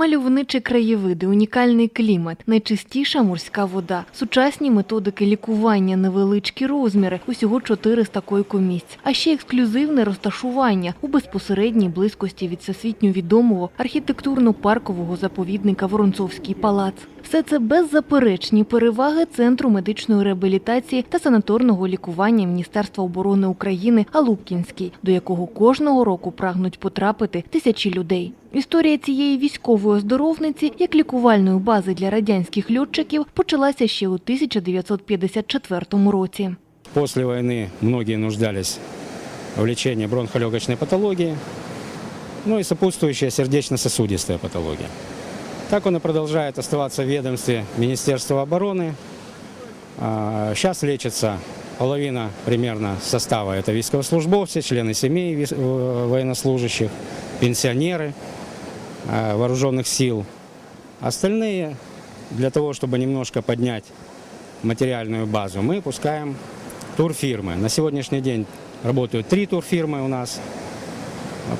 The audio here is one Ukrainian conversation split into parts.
Мальовничі краєвиди, унікальний клімат, найчистіша морська вода, сучасні методики лікування, невеличкі розміри, усього 400 койкомісць, а ще ексклюзивне розташування у безпосередній близькості від всесвітньо відомого архітектурно-паркового заповідника Воронцовський палац. Все це беззаперечні переваги Центру медичної реабілітації та санаторного лікування Міністерства оборони України Алупкінський, до якого кожного року прагнуть потрапити тисячі людей. Історія цієї військової оздоровниці, як лікувальної бази для радянських льотчиків, почалася ще у 1954 році. После войны многие нуждались в лечении бронхолегочной патологии, ну и сопутствующая сердечно-сосудистая патология. Так он и продолжает оставаться в ведомстве Министерства обороны. А, Сейчас лечится половина примерно состава. Это військовослужбовцы, члены семей э, военнослужащих, пенсионеры э, вооруженных сил. Остальные, для того, чтобы немножко поднять материальную базу, мы пускаем турфирмы. На сегодняшний день работают три турфирмы у нас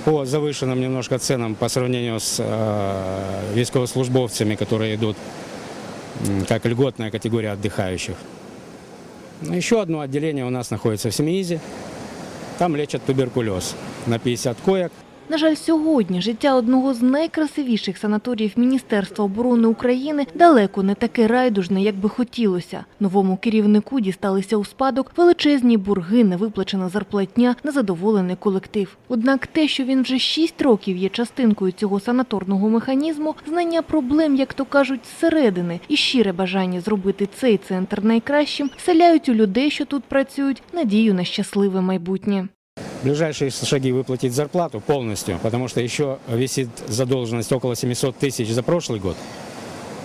по завышенным немножко ценам по сравнению с э, військовослужбовцами, которые идут как льготная категория отдыхающих. Ну, Еще одно отделение у нас находится в Семиизе. Там лечат туберкулез на 50 коек. На жаль, сьогодні життя одного з найкрасивіших санаторіїв Міністерства оборони України далеко не таке райдужне, як би хотілося. Новому керівнику дісталися у спадок величезні борги, невиплачена зарплатня, незадоволений колектив. Однак те, що він вже шість років є частинкою цього санаторного механізму, знання проблем, як то кажуть, зсередини, і щире бажання зробити цей центр найкращим, вселяють у людей, що тут працюють, надію на щасливе майбутнє. Ближайшие шаги выплатить зарплату полностью, потому что еще висит задолженность около 700 тысяч за прошлый год.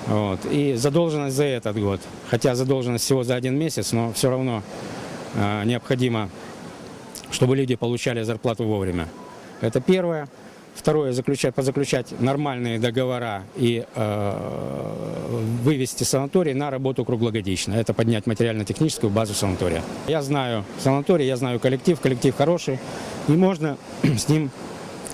Вот, и задолженность за этот год. Хотя задолженность всего за один месяц, но все равно э, необходимо, чтобы люди получали зарплату вовремя. Это первое. Второе, заключать, позаключать нормальные договора и э, вывести санаторий на работу круглогодично. Это поднять материально-техническую базу санатория. Я знаю санаторий, я знаю коллектив, коллектив хороший, и можно с ним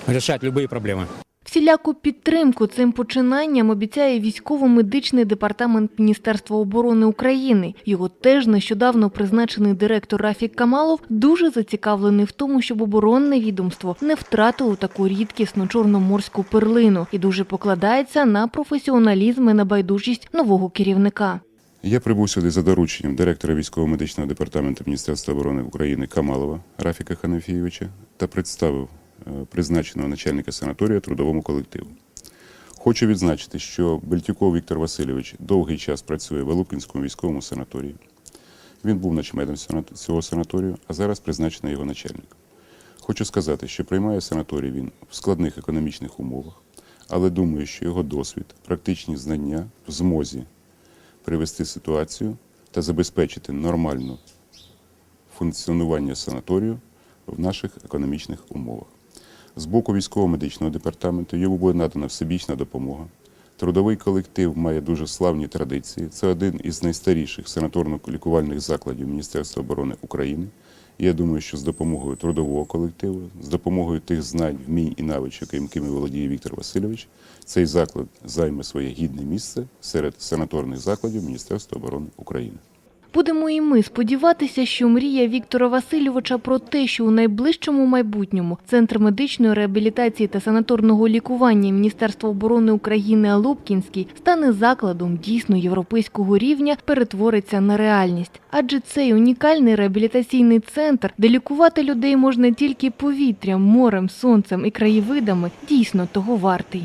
решать любые проблемы. Всіляку підтримку цим починанням обіцяє військово-медичний департамент Міністерства оборони України. Його теж нещодавно призначений директор Рафік Камалов дуже зацікавлений в тому, щоб оборонне відомство не втратило таку рідкісну чорноморську перлину і дуже покладається на професіоналізм і небайдужість нового керівника. Я прибув сюди за дорученням директора військово-медичного департаменту Міністерства оборони України Камалова Рафіка Ханафійовича та представив призначеного начальника санаторію трудовому колективу. Хочу відзначити, що Бельтюков Віктор Васильович довгий час працює в Алупкінському військовому санаторії. Він був начмедом цього санаторію, а зараз призначений його начальник. Хочу сказати, що приймає санаторій він в складних економічних умовах, але думаю, що його досвід, практичні знання в змозі привести ситуацію та забезпечити нормальне функціонування санаторію в наших економічних умовах. З боку військово-медичного департаменту йому буде надана всебічна допомога. Трудовий колектив має дуже славні традиції. Це один із найстаріших санаторно-лікувальних закладів Міністерства оборони України. Я думаю, що з допомогою трудового колективу, з допомогою тих знань, вмінь і навичок, якими володіє Віктор Васильович, цей заклад займе своє гідне місце серед санаторних закладів Міністерства оборони України. Будемо і ми сподіватися, що мрія Віктора Васильовича про те, що у найближчому майбутньому Центр медичної реабілітації та санаторного лікування Міністерства оборони України Алупкінський стане закладом дійсно європейського рівня, перетвориться на реальність. Адже цей унікальний реабілітаційний центр, де лікувати людей можна тільки повітрям, морем, сонцем і краєвидами, дійсно того вартий.